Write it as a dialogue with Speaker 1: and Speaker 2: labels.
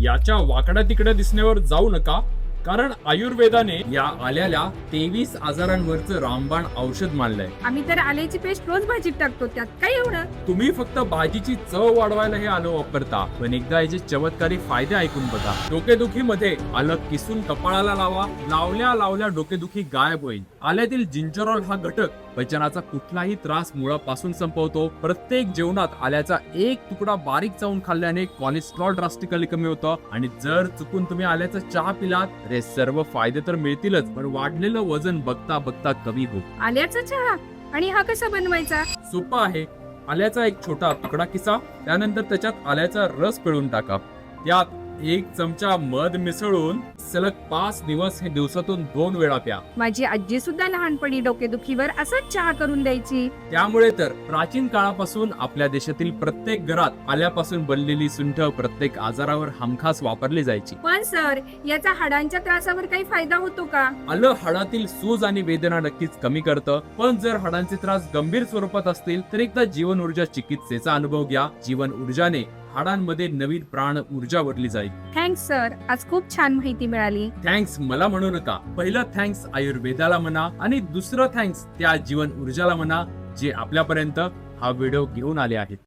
Speaker 1: याच्या वाकड्या तिकडे दिसण्यावर जाऊ नका कारण आयुर्वेदाने या आल्याला तेवीस आजारांवरचं रामबाण औषध मानलंय
Speaker 2: आम्ही तर आल्याची पेस्ट रोज भाजीत टाकतो त्यात काय एवढं?
Speaker 1: तुम्ही फक्त भाजीची चव वाढवायला हे आलं वापरता पण एकदा याचे चमत्कारी फायदे ऐकून बघा. डोकेदुखी मध्ये आलं किसून कपाळाला लावा लावल्या लावल्या डोकेदुखी गायब होईल. आल्यातील जिंजरॉल हा घटक पचनाचा कुठलाही त्रास मुळापासून संपवतो. प्रत्येक जेवणात आल्याचा एक तुकडा बारीक चावून खाल्ल्याने कोलेस्ट्रॉल ड्रास्टिकली कमी होतं. आणि जर चुकून तुम्ही आल्याचा चहा पिलात तर हे सर्व फायदे तर मिळतीलच पण वाढलेलं वजन बघता बघता कमी होईल
Speaker 2: आल्याचा चहा? आणि हा कसा बनवायचा?
Speaker 1: सोपा आहे. आल्याचा एक छोटा तुकडा किसा त्यानंतर त्याच्यात आल्याचा रस पिळून टाका. त्यात एक चमचा मध मिसळून सलग पाच दिवस हे दिवसातून दोन वेळा प्या.
Speaker 2: माझी आजी सुद्धा लहानपणी डोकेदुखीवर असाच चहा करून द्यायची.
Speaker 1: त्यामुळे तर प्राचीन काळापासून आपल्या देशातील प्रत्येक घरात आल्यापासून बनलेली सुंठ प्रत्येक आजारावर हमखास वापरली जायची.
Speaker 2: पण सर याचा हाडांच्या त्रासावर काही फायदा होतो का?
Speaker 1: आलं हाडातील सूज आणि वेदना नक्कीच कमी करतं पण जर हाडांचे त्रास गंभीर स्वरूपात असतील तर एकदा जीवन ऊर्जा चिकित्सेचा अनुभव घ्या. जीवन ऊर्जाने हाडांमध्ये नवीन प्राण ऊर्जा भरली जाईल.
Speaker 2: थँक्स सर आज खूप छान माहिती मिळाली.
Speaker 1: थँक्स मला म्हणू नका. पहिलं थँक्स आयुर्वेदाला म्हणा आणि दुसरं थँक्स त्या जीवन ऊर्जाला म्हणा जे आपल्यापर्यंत हा व्हिडिओ घेऊन आले आहेत.